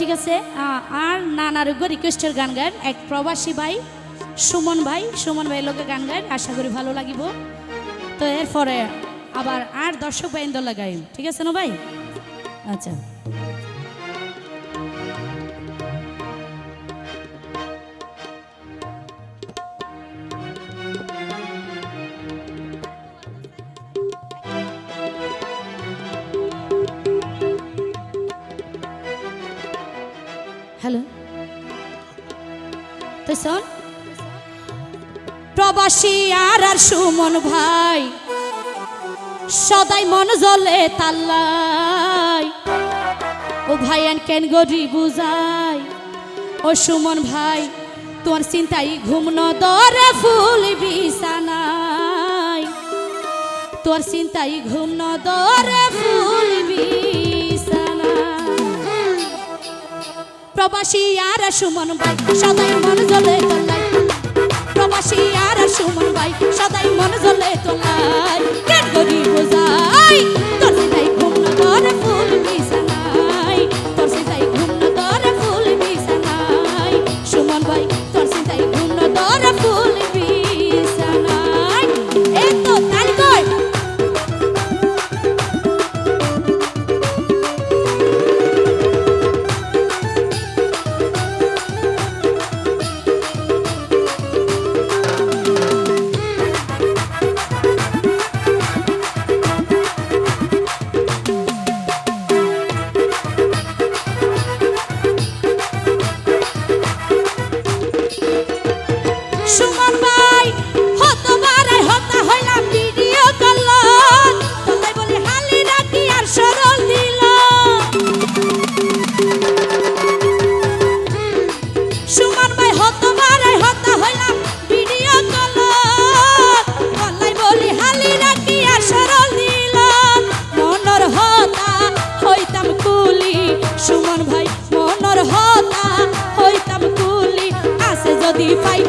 ঠিক আছে? আর নানার রিকোয়েস্টের গান গান এক প্রবাসী ভাই, সুমন ভাই সুমন ভাই লোকে গান গান আশা করি ভালো লাগিব। তো এরপরে আবার আর দর্শক ভাই লাগাই ঠিক আছে না ভাই? আচ্ছা। শোন প্রবাসী আর আর সুমন ভাই, সদাই মন জ্বলে তাল্লাই। ও ভাই আন কেন গরি বুঝাই? ও সুমন ভাই তোমার চিন্তাই ঘুম নদরে ফুল বিছানাই। তোর চিন্তাই ঘুম নদরে ফুল বিছানাই প্রবাসী আর সুমন ভাই সদাই মন জ্বলে সুমন ভাই মনর হতা হইতাম কুলি আছে যদি পাই